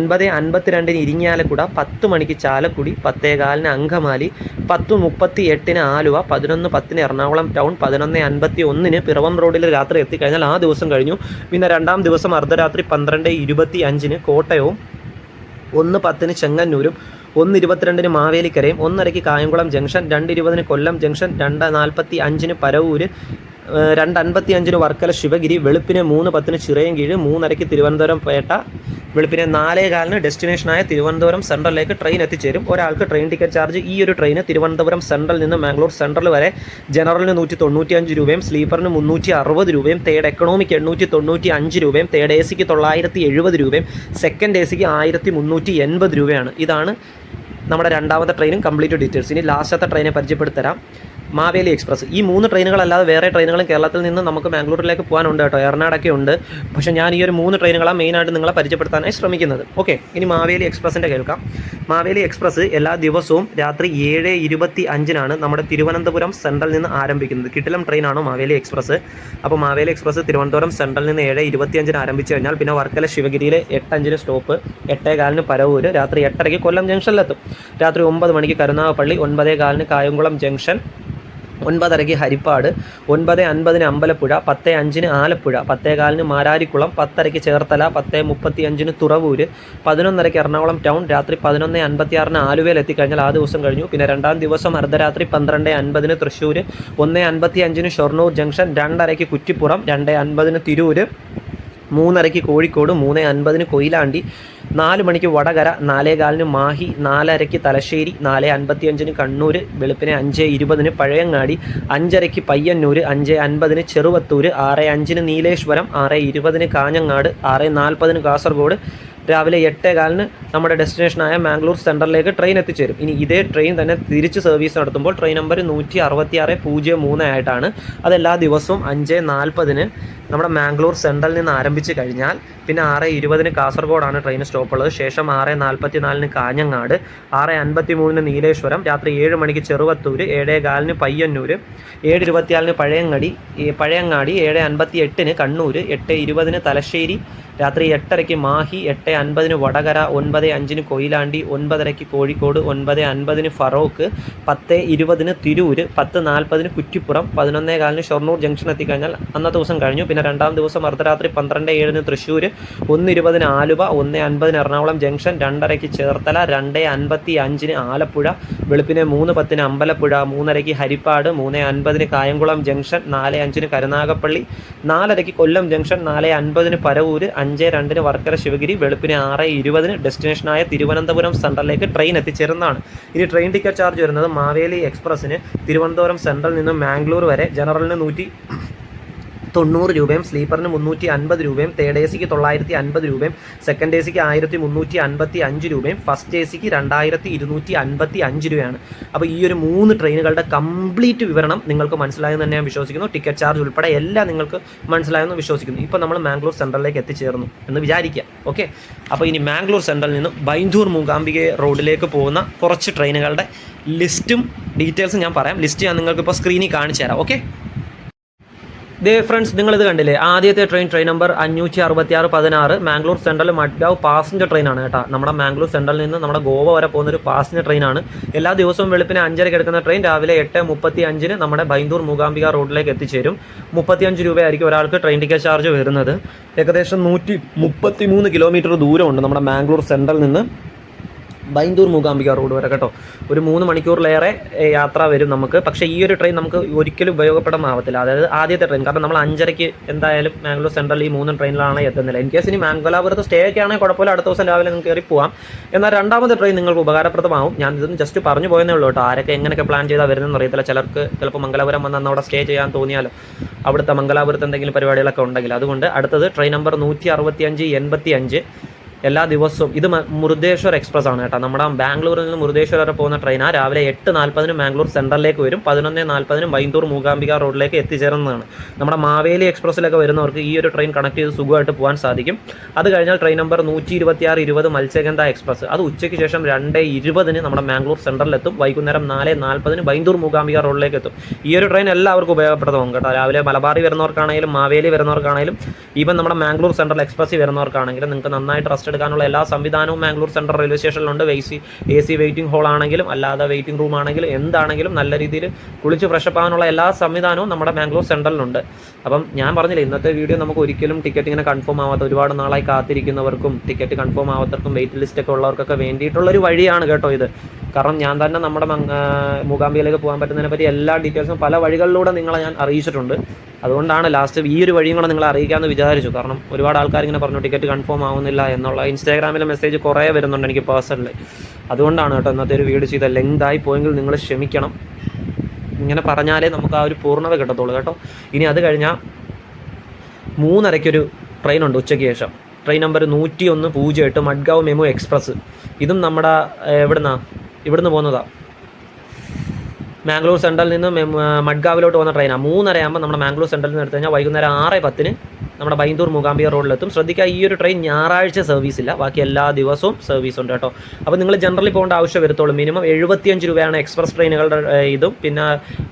ഒൻപത് അൻപത്തിരണ്ടിന് ഇരിങ്ങാലക്കുട പത്ത് മണിക്ക് ചാലക്കുടി പത്തേകാലിന് അങ്കമാലി പത്ത് മുപ്പത്തി എട്ടിന് ആലുവ പതിനൊന്ന് പത്തിന് എറണാകുളം ടൗൺ പതിനൊന്ന് അൻപത്തി ഒന്നിന് പിറവം റോഡിൽ രാത്രി എത്തിക്കഴിഞ്ഞാൽ ആ ദിവസം കഴിഞ്ഞു. പിന്നെ രണ്ടാം ദിവസം അർദ്ധരാത്രി പന്ത്രണ്ട് ഇരുപത്തി അഞ്ചിന് കോട്ടയവും ഒന്ന് പത്തിന് ചെങ്ങന്നൂരും ഒന്ന് ഇരുപത്തിരണ്ടിന് മാവേലിക്കരയും ഒന്നരയ്ക്ക് കായംകുളം ജംഗ്ഷൻ രണ്ട് ഇരുപതിന് കൊല്ലം ജംഗ്ഷൻ രണ്ട് നാൽപ്പത്തി അഞ്ചിന് പരവൂര് രണ്ട് അൻപത്തി അഞ്ചിന് വർക്കല ശിവഗിരി വെളുപ്പിന് മൂന്ന് പത്തിന് ചിറയൻകീഴ് മൂന്നരയ്ക്ക് തിരുവനന്തപുരം പേട്ട വെളുപ്പിന് നാലേ കാലിന് ഡെസ്റ്റിനേഷനായ തിരുവനന്തപുരം സെൻട്രലിലേക്ക് ട്രെയിൻ എത്തിച്ചേരും. ഒരാൾക്ക് ട്രെയിൻ ടിക്കറ്റ് ചാർജ്. ഈ ഒരു ട്രെയിന് തിരുവനന്തപുരം സെൻട്രലിൽ നിന്ന് മാംഗ്ലൂർ സെൻട്രൽ വരെ ജനറലിന് നൂറ്റി തൊണ്ണൂറ്റി അഞ്ച് രൂപയും സ്ലീപ്പറിന് മുന്നൂറ്റി അറുപത് രൂപയും തേർഡ് എക്കണോമിക്ക് എണ്ണൂറ്റി തൊണ്ണൂറ്റി അഞ്ച് രൂപയും തേർഡ് എ സിക്ക് തൊള്ളായിരത്തി എഴുപത് രൂപയും സെക്കൻഡ് എ സിക്ക് ആയിരത്തി മുന്നൂറ്റി എൺപത് രൂപയാണ്. ഇതാണ് നമ്മുടെ രണ്ടാമത്തെ ട്രെയിനും കംപ്ലീറ്റ് ഡീറ്റെയിൽസ്. ഇനി ലാസ്റ്റത്തെ ട്രെയിനെ പരിചയപ്പെടുത്തരാം. മാവേലി എക്സ്പ്രസ്. ഈ മൂന്ന് ട്രെയിനുകളല്ലാതെ വേറെ ട്രെയിനുകളും കേരളത്തിൽ നിന്ന് നമുക്ക് ബാംഗ്ലൂരിലേക്ക് പോകാനുണ്ട് കേട്ടോ. എറണാടൊക്കെ ഉണ്ട്. പക്ഷേ ഞാൻ ഈ ഒരു മൂന്ന് ട്രെയിനുകളാണ് മെയിനായിട്ട് നിങ്ങളെ പരിചയപ്പെടുത്താനായി ശ്രമിക്കുന്നത്. ഓക്കെ ഇനി മാവേലി എക്സ്പ്രസിന്റെ കേൾക്കാം. മാവേലി എക്സ്പ്രസ് എല്ലാ ദിവസവും രാത്രി ഏഴ് ഇരുപത്തി അഞ്ചിനാണ് നമ്മുടെ തിരുവനന്തപുരം സെൻട്രൽ നിന്ന് ആരംഭിക്കുന്നത്. കിട്ടിലം ട്രെയിനാണ് മാവേലി എക്സ്പ്രസ്? അപ്പോൾ മാവേലി എക്സ്പ്രസ് തിരുവനന്തപുരം സെൻട്രൽ നിന്ന് ഏഴ് ഇരുപത്തി അഞ്ചിന് ആരംഭിച്ചു കഴിഞ്ഞാൽ പിന്നെ വർക്കല ശിവഗിരിയിൽ എട്ടഞ്ചിന് സ്റ്റോപ്പ് എട്ടേ കാലിന് പരവൂര് രാത്രി എട്ടരയ്ക്ക് കൊല്ലം ജംഗ്ഷനിലെത്തും. രാത്രി ഒമ്പത് മണിക്ക് കരുനാഗപ്പള്ളി ഒൻപതേ കാലിന് കായംകുളം ജംഗ്ഷൻ ഒൻപതരയ്ക്ക് ഹരിപ്പാട് ഒൻപത് അൻപതിന് അമ്പലപ്പുഴ പത്ത് അഞ്ചിന് ആലപ്പുഴ പത്തേ കാലിന് മാരാരിക്കുളം പത്തരയ്ക്ക് ചേർത്തല പത്ത് മുപ്പത്തി അഞ്ചിന് തുറവൂര് പതിനൊന്നരയ്ക്ക് എറണാകുളം ടൗൺ രാത്രി പതിനൊന്ന് അൻപത്തിയാറിന് ആലുവയിൽ എത്തിക്കഴിഞ്ഞാൽ ആ ദിവസം കഴിഞ്ഞു. പിന്നെ രണ്ടാം ദിവസം അർദ്ധരാത്രി പന്ത്രണ്ട് അൻപതിന് തൃശ്ശൂർ ഒന്ന് അൻപത്തി അഞ്ചിന് ഷൊർണൂർ ജംഗ്ഷൻ രണ്ടരയ്ക്ക് കുറ്റിപ്പുറം രണ്ട് അൻപതിന് തിരൂര് മൂന്നരയ്ക്ക് കോഴിക്കോട് മൂന്ന് അൻപതിന് കൊയിലാണ്ടി നാല് മണിക്ക് വടകര നാലേ കാലിന് മാഹി നാലരയ്ക്ക് തലശ്ശേരി നാല് അൻപത്തി അഞ്ചിന് കണ്ണൂർ വെളുപ്പിന് അഞ്ച് ഇരുപതിന് പഴയങ്ങാടി അഞ്ചരയ്ക്ക് പയ്യന്നൂർ അഞ്ച് അൻപതിന് ചെറുവത്തൂർ ആറ് അഞ്ചിന് നീലേശ്വരം ആറ് ഇരുപതിന് കാഞ്ഞങ്ങാട് ആറ് നാൽപ്പതിന് കാസർഗോഡ് രാവിലെ എട്ടേ കാലിന് നമ്മുടെ ഡെസ്റ്റിനേഷനായ മാംഗ്ലൂർ സെൻട്രലിലേക്ക് ട്രെയിൻ എത്തിച്ചേരും. ഇനി ഇതേ ട്രെയിൻ തന്നെ തിരിച്ച് സർവീസ് നടത്തുമ്പോൾ ട്രെയിൻ നമ്പർ നൂറ്റി അറുപത്തി ആറ് പൂജ്യം മൂന്ന് ആയിട്ടാണ്. അത് എല്ലാ ദിവസവും അഞ്ച് നാൽപ്പതിന് നമ്മുടെ മാംഗ്ലൂർ സെൻട്രലിൽ നിന്ന് ആരംഭിച്ച് കഴിഞ്ഞാൽ പിന്നെ ആറ് ഇരുപതിന് കാസർഗോഡാണ് ട്രെയിൻ സ്റ്റോപ്പ് ഉള്ളത്. ശേഷം ആറ് നാൽപ്പത്തി നാലിന് കാഞ്ഞങ്ങാട് ആറ് അൻപത്തി മൂന്നിന് നീലേശ്വരം രാത്രി ഏഴ് മണിക്ക് ചെറുവത്തൂർ ഏഴേ കാലിന് പയ്യന്നൂർ ഏഴ് ഇരുപത്തിയാലിന് പഴയങ്ങാടി പഴയങ്ങാടി ഏഴ് അൻപത്തി എട്ടിന് കണ്ണൂർ എട്ട് ഇരുപതിന് തലശ്ശേരി രാത്രി എട്ടരയ്ക്ക് മാഹി എട്ട് അൻപതിന് വടകര ഒൻപത് അഞ്ചിന് കൊയിലാണ്ടി ഒൻപതരയ്ക്ക് കോഴിക്കോട് ഒൻപത് അൻപതിന് ഫറോക്ക് പത്ത് ഇരുപതിന് തിരൂര് പത്ത് നാൽപ്പതിന് കുറ്റിപ്പുറം പതിനൊന്നേ കാലിന് ഷൊർണൂർ ജംഗ്ഷൻ എത്തിക്കഴിഞ്ഞാൽ അന്നത്തെ ദിവസം കഴിഞ്ഞു. പിന്നെ രണ്ടാം ദിവസം അർദ്ധരാത്രി പന്ത്രണ്ട് ഏഴിന് തൃശ്ശൂർ ഒന്ന് ഇരുപതിന് ആലുവ ഒന്ന് അൻപതിന് എറണാകുളം ജംഗ്ഷൻ രണ്ടരയ്ക്ക് ചേർത്തല രണ്ട് അൻപത്തി അഞ്ചിന് ആലപ്പുഴ വെളുപ്പിനെ മൂന്ന് പത്തിന് അമ്പലപ്പുഴ മൂന്നരയ്ക്ക് ഹരിപ്പാട് മൂന്ന് അൻപതിന് കായംകുളം ജംഗ്ഷൻ നാല് അഞ്ചിന് കരുനാഗപ്പള്ളി നാലരയ്ക്ക് കൊല്ലം ജംഗ്ഷൻ നാല് അൻപതിന് പരവൂര് അഞ്ച് രണ്ടിന് വർക്കര ശിവഗിരി വെളുപ്പിന് ആറ് ഇരുപതിന് ഡെസ്റ്റിനേഷനായ തിരുവനന്തപുരം സെൻട്രലിലേക്ക് ട്രെയിൻ എത്തിച്ചേരുന്നതാണ്. ഇനി ട്രെയിൻ ടിക്കറ്റ് ചാർജ് വരുന്നത് മാവേലി എക്സ്പ്രസ്സിന് തിരുവനന്തപുരം സെൻട്രൽ നിന്നും മാംഗ്ലൂർ വരെ. ജനറലിന് നൂറ്റി തൊണ്ണൂറ് രൂപയും സ്ലീപ്പറിന് മുന്നൂറ്റി അൻപത് രൂപയും തേർഡ് എ സിക്ക് തൊള്ളായിരത്തി അൻപത് രൂപയും സെക്കൻഡ് എ സിക്ക് ആയിരത്തി മുന്നൂറ്റി അൻപത്തി അഞ്ച് രൂപയും ഫസ്റ്റ് എ സിക്ക് രണ്ടായിരത്തി ഇരുന്നൂറ്റി അൻപത്തി അഞ്ച് രൂപയാണ്. അപ്പോൾ ഈ ഒരു മൂന്ന് ട്രെയിനുകളുടെ കംപ്ലീറ്റ് വിവരണം നിങ്ങൾക്ക് മനസ്സിലായെന്ന് തന്നെ ഞാൻ വിശ്വസിക്കുന്നു. ടിക്കറ്റ് ചാർജ് ഉൾപ്പെടെ എല്ലാം നിങ്ങൾക്ക് മനസ്സിലായെന്ന് വിശ്വസിക്കുന്നു. ഇപ്പോൾ നമ്മൾ മാംഗ്ലൂർ സെൻട്രലിലേക്ക് എത്തിച്ചേർന്നു എന്ന് വിചാരിക്കുക. ഓക്കെ അപ്പോൾ ഇനി മാംഗ്ലൂർ സെൻട്രലിൽ നിന്ന് ബൈന്ദൂർ മൂകാംബിക റോഡിലേക്ക് പോകുന്ന കുറച്ച് ട്രെയിനുകളുടെ ലിസ്റ്റും ഡീറ്റെയിൽസും ഞാൻ പറയാം. ലിസ്റ്റ് ഞാൻ നിങ്ങൾക്ക് ഇപ്പോൾ സ്ക്രീനിൽ കാണിച്ചു തരാം ഓക്കെ ദേ ഫ്രണ്ട്സ് നിങ്ങളിത് കണ്ടില്ലേ? ആദ്യത്തെ ട്രെയിൻ ട്രെയിൻ നമ്പർ അഞ്ഞൂറ്റി അറുപത്തി ആറ് പതിനാറ്. മാംഗ്ലൂർ സെൻട്രൽ മഡ്ഗാവ് പാസഞ്ചർ ട്രെയിനാണ് കേട്ടോ. നമ്മുടെ മാംഗ്ലൂർ സെൻട്രലിൽ നിന്ന് നമ്മുടെ ഗോവ വരെ പോകുന്ന ഒരു പാസഞ്ചർ ട്രെയിനാണ് എല്ലാ ദിവസവും വെളുപ്പിന് അഞ്ചരയ്ക്ക് എടുക്കുന്ന ട്രെയിൻ രാവിലെ എട്ട് മുപ്പത്തി അഞ്ചിന് നമ്മുടെ ബൈന്ദൂർ മൂകാംബിക റോഡിലേക്ക് എത്തിച്ചേരും. മുപ്പത്തിയഞ്ച് രൂപയായിരിക്കും ഒരാൾക്ക് ട്രെയിൻ ടിക്കറ്റ് ചാർജ് വരുന്നത്. ഏകദേശം നൂറ്റി മുപ്പത്തി മൂന്ന് കിലോമീറ്റർ ദൂരമുണ്ട് നമ്മുടെ മാംഗ്ലൂർ സെൻട്രൽ നിന്ന്. ബൈന്ദൂർ മൂകാംബിക റോഡ് വരെ കേട്ടോ. ഒരു മൂന്ന് മണിക്കൂറിലേറെ യാത്ര വരും നമുക്ക്. പക്ഷേ ഈ ഒരു ട്രെയിൻ നമുക്ക് ഒരിക്കലും ഉപയോഗപ്പെടുന്നാവത്തില്ല അതായത് ആദ്യത്തെ ട്രെയിൻ കാരണം നമ്മൾ അഞ്ചരയ്ക്ക് എന്തായാലും മാംഗ്ലൂർ സെൻട്രൽ ഈ മൂന്ന് ട്രെയിനിലാണ് എത്തുന്നില്ല. ഇൻ കേസ് ഇനി മാംഗലാപുരത്ത് സ്റ്റേ ഒക്കെ ആണെങ്കിൽ കുഴപ്പമില്ല. അടുത്ത ദിവസം രാവിലെ നിങ്ങൾക്ക് കയറി പോവാം. എന്നാൽ രണ്ടാമത്തെ ട്രെയിൻ നിങ്ങൾക്ക് ഉപകാരപ്രദമാവും. ഞാൻ ഇതൊന്ന് ജസ്റ്റ് പറഞ്ഞു പോയെന്നേ ഉള്ളൂ കേട്ടോ. ആരൊക്കെ എങ്ങനെയൊക്കെ പ്ലാൻ ചെയ്താൽ വരുന്നതെന്ന് അറിയത്തില്ല. ചിലർക്ക് ചിലപ്പോൾ മംഗലാപുരം വന്ന് അവിടെ സ്റ്റേ ചെയ്യാൻ തോന്നിയാലോ. അവിടുത്തെ മംഗലാപുരത്ത് എന്തെങ്കിലും പരിപാടികളൊക്കെ ഉണ്ടെങ്കിൽ. അതുകൊണ്ട് അടുത്തത് ട്രെയിൻ നമ്പർ നൂറ്റി അറുപത്തി അഞ്ച് എൺപത്തി അഞ്ച് എല്ലാ ദിവസവും. ഇത് മുരുദേശ്വർ എക്സ്പ്രസ് ആണ് കേട്ടോ. നമ്മുടെ ബാംഗ്ലൂരിൽ നിന്ന് മുരുദേശ്വർ വരെ പോകുന്ന ട്രെയിനാണ് രാവിലെ എട്ട് നാൽപ്പതിന് ബാംഗ്ലൂർ സെൻട്രലിലേക്ക് വരും. പതിനൊന്ന് നാൽപ്പതിന് വൈന്തൂർ മൂകാംബിക റോഡിലേക്ക് എത്തിച്ചേരുന്നതാണ്. നമ്മുടെ മാവേലി എക്സ്പ്രസ്സിലൊക്കെ വരുന്നവർക്ക് ഈ ഒരു ട്രെയിൻ കണക്ട് ചെയ്ത് സുഖമായിട്ട് പോകാൻ സാധിക്കും. അത് കഴിഞ്ഞാൽ ട്രെയിൻ നമ്പർ നൂറ്റി ഇരുപത്തി ആറ് ഇരുപത് മത്സ്യഗന്ധ എക്സ്പ്രസ്. അത് ഉച്ചയ്ക്ക് ശേഷം രണ്ട് ഇരുപതിന് നമ്മുടെ മാംഗ്ലൂർ സെൻട്രലിലെത്തും വൈകുന്നേരം നാല് നാൽപ്പതിന് ബൈന്ദൂർ മൂകാംബിക റോഡിലേക്ക് എത്തും. ഈ ഒരു ട്രെയിൻ എല്ലാവർക്കും ഉപയോഗപ്രദമാകും കേട്ടോ. രാവിലെ മലബാറി വരുന്നവർക്കാണെങ്കിലും മാവേലി വരുന്നവർക്കാണെങ്കിലും ഈവൻ നമ്മുടെ മാംഗ്ലൂർ സെൻട്രൽ എക്സ്പ്രസ് വരുന്നവർക്കാണെങ്കിലും നിങ്ങൾക്ക് നന്നായിട്ട് റെസ്റ്റ് എടുക്കാനുള്ള എല്ലാ സംവിധാനവും Mangalore central railway സ്റ്റേഷനിലുണ്ട്. A C A C waiting hall ആണെങ്കിലും അല്ലാതെ വെയിറ്റിംഗ് റൂം ആണെങ്കിലും എന്താണെങ്കിലും നല്ല രീതിയിൽ കുളിച്ച് ഫ്രഷ് ആവാനുള്ള എല്ലാ സംവിധാനവും നമ്മുടെ മാംഗ്ലൂർ സെൻട്രലിലുണ്ട്. അപ്പം ഞാൻ പറഞ്ഞില്ല ഇന്നത്തെ വീഡിയോ നമുക്ക് ഒരിക്കലും ടിക്കറ്റ് ഇങ്ങനെ കൺഫേം ആവാത്ത ഒരുപാട് നാളായി കാത്തിരിക്കുന്നവർക്കും ടിക്കറ്റ് കൺഫേം ആവാത്തവർക്കും വെയിറ്റ് ലിസ്റ്റ് ഒക്കെ ഉള്ളവർക്കൊക്കെ വേണ്ടിയിട്ടുള്ള ഒരു വഴിയാണ് കേട്ടോ ഇത്. കാരണം ഞാൻ തന്നെ നമ്മുടെ മൂകാംബിയിലേക്ക് പോകാൻ പറ്റുന്നതിനെ പറ്റി എല്ലാ ഡീറ്റെയിൽസും പല വഴികളിലൂടെ നിങ്ങളെ ഞാൻ അറിയിച്ചിട്ടുണ്ട്. അതുകൊണ്ടാണ് ലാസ്റ്റ് ഈ ഒരു വഴിയും കൂടെ നിങ്ങളെ അറിയിക്കാമെന്ന് വിചാരിച്ചു. കാരണം ഒരുപാട് ആൾക്കാർ ഇങ്ങനെ പറഞ്ഞു ടിക്കറ്റ് കൺഫേം ആവുന്നില്ല എന്നുള്ള ഇൻസ്റ്റാഗ്രാമിലെ മെസ്സേജ് കുറേ വരുന്നുണ്ട് എനിക്ക് പേഴ്സണലി അതുകൊണ്ടാണ് കേട്ടോ ഇന്നത്തെ ഒരു വീഡിയോ ചെയ്ത ലെങ്തായി പോയെങ്കിൽ നിങ്ങൾ ക്ഷമിക്കണം. ഇങ്ങനെ പറഞ്ഞാലേ നമുക്ക് ആ ഒരു പൂർണത കിട്ടത്തുള്ളൂ കേട്ടോ. ഇനി അത് കഴിഞ്ഞാൽ മൂന്നരയ്ക്കൊരു ട്രെയിൻ ഉണ്ട് ഉച്ചയ്ക്ക് ശേഷം. ട്രെയിൻ നമ്പർ നൂറ്റി ഒന്ന് പൂജ്യം എട്ട് മഡ്ഗാവ് മെമു എക്സ്പ്രസ്. ഇതും നമ്മുടെ എവിടുന്നാണ് എവിടുന്നാ? ഇവിടുന്ന് പോകുന്നതാ. മാംഗ്ലൂർ സെൻട്രലിൽ നിന്ന് മഡ്ഗാവിലോട്ട് പോകുന്ന ട്രെയിനാണ് മൂന്നര ആകുമ്പോൾ നമ്മുടെ മാംഗ്ലൂർ സെൻട്രലിൽ നിന്ന് എടുത്തു കഴിഞ്ഞാൽ വൈകുന്നേരം ആറ് പത്തിന് നമ്മുടെ ബൈന്ദൂർ മൂകാംബിയ റോഡിലെത്തും ശ്രദ്ധിക്കുക ഈ ഒരു ട്രെയിൻ ഞായറാഴ്ച സർവീസ് ഇല്ല. ബാക്കി എല്ലാ ദിവസവും സർവീസ് ഉണ്ട് കേട്ടോ. അപ്പോൾ നിങ്ങൾ ജനറലി പോകേണ്ട ആവശ്യം വരത്തുള്ളൂ മിനിമം എഴുപത്തിയഞ്ച് രൂപയാണ് എക്സ്പ്രസ് ട്രെയിനുകളുടെ ഇതും. പിന്നെ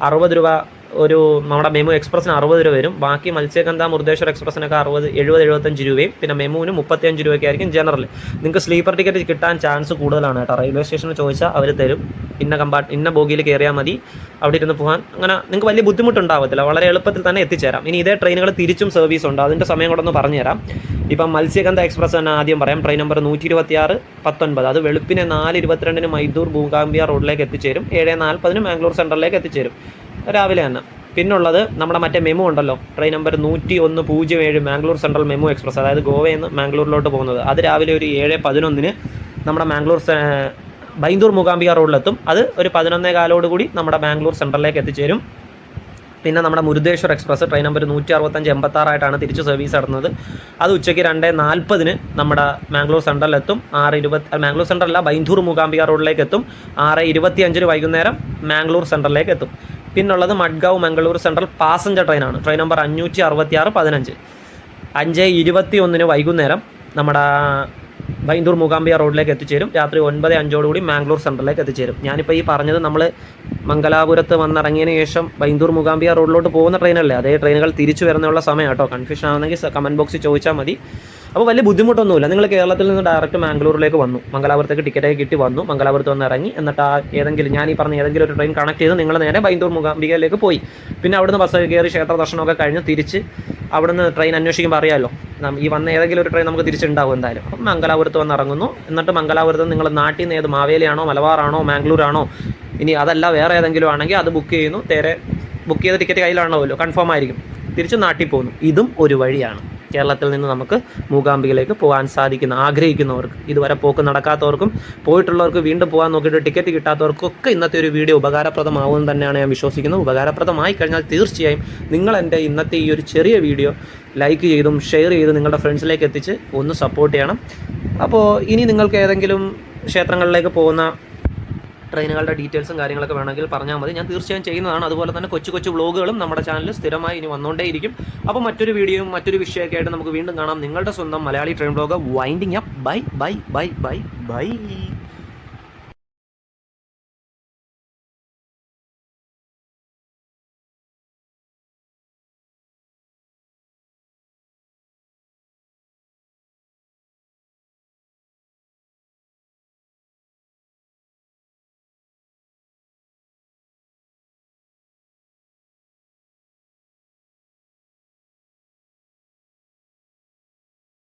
അറുപത് രൂപ ഒരു നമ്മുടെ മെമു എക്സ്പ്രസ്സിന് അറുപത് രൂപ വരും. ബാക്കി മത്സ്യഗന്ധ മുർദേശ്വർ എക്സ്പ്രസ്സിനൊക്കെ അറുപത് എഴുപത് എഴുപത്തഞ്ച് രൂപയും. പിന്നെ മെമുവിന് മുപ്പത്തിയഞ്ച് രൂപയൊക്കെ ആയിരിക്കും ജനറൽ നിങ്ങൾക്ക് സ്ലീപ്പർ ടിക്കറ്റ് കിട്ടാൻ ചാൻസ് കൂടുതലാണ് കേട്ടോ. റെയിൽവേ സ്റ്റേഷനിൽ ചോദിച്ചാൽ അവർ തരും. ഇന്ന കമ്പാർട്ട് ഇന്ന ബോഗിയിൽ കയറിയാൽ മതി. അവിടെ ഇരുന്ന് പോകാൻ. അങ്ങനെ നിങ്ങൾക്ക് വലിയ ബുദ്ധിമുട്ടുണ്ടാവത്തില്ല. വളരെ എളുപ്പത്തിൽ തന്നെ എത്തിച്ചേരാം. ഇനി ഇതേ ട്രെയിനുകൾ തിരിച്ചും സർവീസ് ഉണ്ട്. അതിന്റെ സമയം കൂടെ ഒന്ന് പറഞ്ഞുതരാം. ഇപ്പം മത്സ്യഗന്ധ എക്സ്പ്രസ് തന്നെ ആദ്യം പറയാം. ട്രെയിൻ നമ്പർ നൂറ്റി ഇരുപത്തി ആറ് പത്തൊൻപത്. അത് വെളുപ്പിനെ നാല് ഇരുപത്തിരണ്ടിന് മൈദൂർ ഭൂകാമ്പിയ റോഡിലേക്ക് എത്തിച്ചേരും. ഏഴ് നാൽപ്പതിന് മാംഗ്ലൂർ സെൻട്രലിലേക്ക് എത്തിച്ചേരും. രാവിലെ തന്നെ. പിന്നുള്ളത് നമ്മുടെ മറ്റേ മെമു ഉണ്ടല്ലോ. ട്രെയിൻ നമ്പർ നൂറ്റി ഒന്ന് പൂജ്യം ഏഴ് മാംഗ്ലൂർ സെൻട്രൽ മെമു എക്സ്പ്രസ്. അതായത് ഗോവയിൽ നിന്ന് മാംഗ്ലൂരിലോട്ട് പോകുന്നത്. അത് രാവിലെ ഒരു ഏഴ് പതിനൊന്നിന് നമ്മുടെ മാംഗ്ലൂർ ബൈന്ദൂർ മൂകാംബിക റോഡിലെത്തും. അത് ഒരു പതിനൊന്നേ കാലോടുകൂടി നമ്മുടെ ബാംഗ്ലൂർ സെൻട്രലിലേക്ക് എത്തിച്ചേരും. പിന്നെ നമ്മുടെ മുരുദേശ്വർ എക്സ്പ്രസ് ട്രെയിൻ നമ്പർ നൂറ്റി അറുപത്തഞ്ച് എൺപത്താറായിട്ടാണ് തിരിച്ച് സർവീസ് നടന്നത് അത് ഉച്ചയ്ക്ക് രണ്ട് നാൽപ്പതിന് നമ്മുടെ മാംഗ്ലൂർ സെൻട്രലിലെത്തും. ആറ് ഇരുപത്തി മാംഗ്ലൂർ സെൻട്രലല്ല ബൈന്ദൂർ മൂകാംബിക റോഡിലേക്ക് എത്തും. ആറ് ഇരുപത്തി അഞ്ചിന് വൈകുന്നേരം മാംഗ്ലൂർ സെൻട്രലിലേക്ക് എത്തും. പിന്നുള്ളത് മഡ്ഗാവ് മംഗളൂർ സെൻട്രൽ പാസഞ്ചർ ട്രെയിനാണ്. ട്രെയിൻ നമ്പർ അഞ്ഞൂറ്റി അറുപത്തി ആറ് പതിനഞ്ച്. അഞ്ച് ഇരുപത്തി ഒന്നിന് വൈകുന്നേരം നമ്മുടെ ബൈന്ദൂർ മൂകാംബിയ റോഡിലേക്ക് എത്തിച്ചേരും. രാത്രി ഒൻപത് അഞ്ചോടുകൂടി മാംഗ്ലൂർ സെൻട്രലിലേക്ക് എത്തിച്ചേരും. ഞാനിപ്പോൾ ഈ പറഞ്ഞത് നമ്മൾ മംഗലാപുരത്ത് വന്നിറങ്ങിയതിന് ശേഷം ബൈന്ദൂർ മൂകാംബിയ റോഡിലോട്ട് പോകുന്ന ട്രെയിനല്ലേ? അതേ ട്രെയിനുകൾ തിരിച്ചു വരുന്നുള്ള സമയം കേട്ടോ കൺഫ്യൂഷൻ ആണെങ്കിൽ കമന്റ് ബോക്സിൽ ചോദിച്ചാൽ മതി. അപ്പോൾ വലിയ ബുദ്ധിമുട്ടൊന്നുമില്ല. നിങ്ങൾ കേരളത്തിൽ നിന്ന് ഡയറക്റ്റ് മാംഗ്ലൂരിലേക്ക് വന്നു. മംഗലാപുരത്തേക്ക് ടിക്കറ്റൊക്കെ കിട്ടി വന്നു. മംഗലാപുരത്ത് വന്ന് ഇറങ്ങി. എന്നിട്ട് ആ ഏതെങ്കിലും ഞാൻ ഈ പറഞ്ഞ ഏതെങ്കിലും ഒരു ട്രെയിൻ കണക്ട് ചെയ്ത് നിങ്ങൾ നേരെ ബൈന്ദൂർ മുഖാംബികയിലേക്ക് പോയി. പിന്നെ അവിടുന്ന് ബസ് കയറി ക്ഷേത്ര ദർശനമൊക്കെ കഴിഞ്ഞ് തിരിച്ച് അവിടുന്ന് ട്രെയിൻ അന്വേഷിക്കുമ്പോൾ അറിയാമല്ലോ ഈ വന്ന ഏതെങ്കിലും ഒരു ട്രെയിൻ നമുക്ക് തിരിച്ചുണ്ടാവും എന്തായാലും. അപ്പം മംഗലാപുരത്ത് വന്ന് ഇറങ്ങുന്നു. എന്നിട്ട് മംഗലാപുരത്ത് നിങ്ങൾ നാട്ടിൽ നിന്ന് ഏത് മാവേലിയാണോ മലബാറാണോ മാംഗ്ലൂരാണോ ഇനി അതല്ല വേറെ ഏതെങ്കിലും ആണെങ്കിൽ അത് ബുക്ക് ചെയ്യുന്നു. നേരെ ബുക്ക് ചെയ്ത ടിക്കറ്റ് കയ്യിലാണല്ലോ കൺഫേം ആയിരിക്കും. തിരിച്ച് നാട്ടിൽ പോകുന്നു ഇതും ഒരു വഴിയാണ്. കേരളത്തിൽ നിന്ന് നമുക്ക് മൂകാംബികയിലേക്ക് പോകാൻ സാധിക്കുന്ന ആഗ്രഹിക്കുന്നവർക്ക് ഇതുവരെ പോക്ക് നടക്കാത്തവർക്കും പോയിട്ടുള്ളവർക്ക് വീണ്ടും പോകാൻ നോക്കിയിട്ട് ടിക്കറ്റ് കിട്ടാത്തവർക്കൊക്കെ ഇന്നത്തെ ഒരു വീഡിയോ ഉപകാരപ്രദമാകുമെന്ന് തന്നെയാണ് ഞാൻ വിശ്വസിക്കുന്നത്. ഉപകാരപ്രദമായി കഴിഞ്ഞാൽ തീർച്ചയായും നിങ്ങൾ എന്റെ ഇന്നത്തെ ഈ ഒരു ചെറിയ വീഡിയോ ലൈക്ക് ചെയ്തും ഷെയർ ചെയ്തും നിങ്ങളുടെ ഫ്രണ്ട്സിലേക്ക് എത്തിച്ച് ഒന്ന് സപ്പോർട്ട് ചെയ്യണം. അപ്പോൾ ഇനി നിങ്ങൾക്ക് ഏതെങ്കിലും ക്ഷേത്രങ്ങളിലേക്ക് പോകുന്ന ട്രെയിനുകളുടെ ഡീറ്റെയിൽസും കാര്യങ്ങളൊക്കെ വേണമെങ്കിൽ പറഞ്ഞാൽ മതി. ഞാൻ തീർച്ചയായും ചെയ്യുന്നതാണ്. അതുപോലെ തന്നെ കൊച്ചു കൊച്ചു വ്ളോഗുകളും നമ്മുടെ ചാനലിൽ സ്ഥിരമായി ഇനി വന്നുകൊണ്ടേയിരിക്കും അപ്പോൾ മറ്റൊരു വീഡിയോയും മറ്റൊരു വിഷയമൊക്കെ ആയിട്ട് നമുക്ക് വീണ്ടും കാണാം. നിങ്ങളുടെ സ്വന്തം Malayali train vlog winding up bye bye bye bye bye